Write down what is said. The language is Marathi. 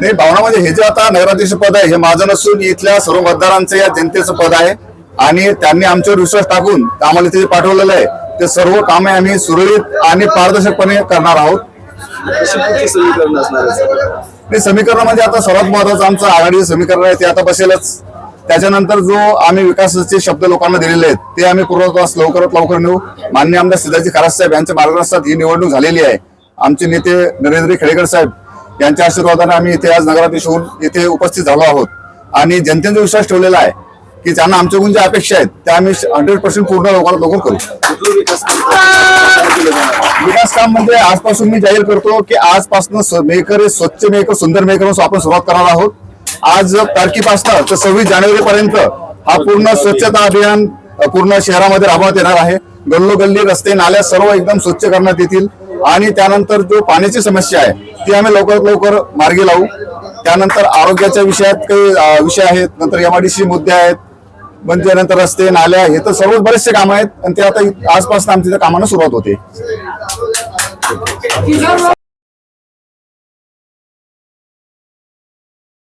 नाही भावनामध्ये हे जे आता नगराध्यक्ष पद आहे हे माझं नसून इथल्या सर्व मतदारांचं या जनतेचं पद आहे. आणि त्यांनी आमच्यावर विश्वास टाकून आम्हाला तिथे पाठवलेलं आहे ते सर्व कामे आम्ही सुरळीत आणि पारदर्शकपणे करणार आहोत. नाही समीकरण म्हणजे आता सर्वात महत्वाचं आमचं आघाडीचं समीकरण आहे ते आता बसेलच. त्याच्यानंतर जो आम्ही विकासाचे शब्द लोकांना दिलेले आहेत ते आम्ही पूर्वत्वास लवकरात लवकर नेऊ. मान्य आमदार सिद्धाजी खरास साहेब यांच्या मार्गदर्शनात ही निवडणूक झालेली आहे. आमचे नेते नरेंद्र खेडेकर साहेब यांच्या आशीर्वादाने आम्ही इथे आज नगराध्यक्ष होऊन इथे उपस्थित झालो आहोत. आणि जनतेचा विश्वास ठेवलेला आहे की ज्यांना आमच्याकडून ज्या अपेक्षा आहेत त्या आम्ही हंड्रेड पर्सेंट पूर्ण लोकांना लवकर करू. विकास काम म्हणजे आजपासून मी जाहीर करतो की आजपासून मेकर स्वच्छ मेकर सुंदर मेकर म्हणून आपण सुरुवात करणार आहोत. आज तारखेपासून तर सव्वीस जानेवारी पर्यंत हा पूर्ण स्वच्छता अभियान पूर्ण शहरामध्ये राबवण्यात येणार आहे. गल्लोगल्ली रस्ते नाल्या सर्व एकदम स्वच्छ करण्यात येतील. आणि त्यानंतर जो पाण्याची समस्या आहे ती आम्ही लवकरात लवकर मार्गी लावू. त्यानंतर आरोग्याच्या विषयात काही विषय आहेत नंतर एमआयडीसी मुद्दे आहेत म्हणजे नंतर रस्ते नाल्या हे तर सर्व बरेचसे काम आहेत आणि ते आता आजपासून आमच्या त्या कामांना सुरुवात होते.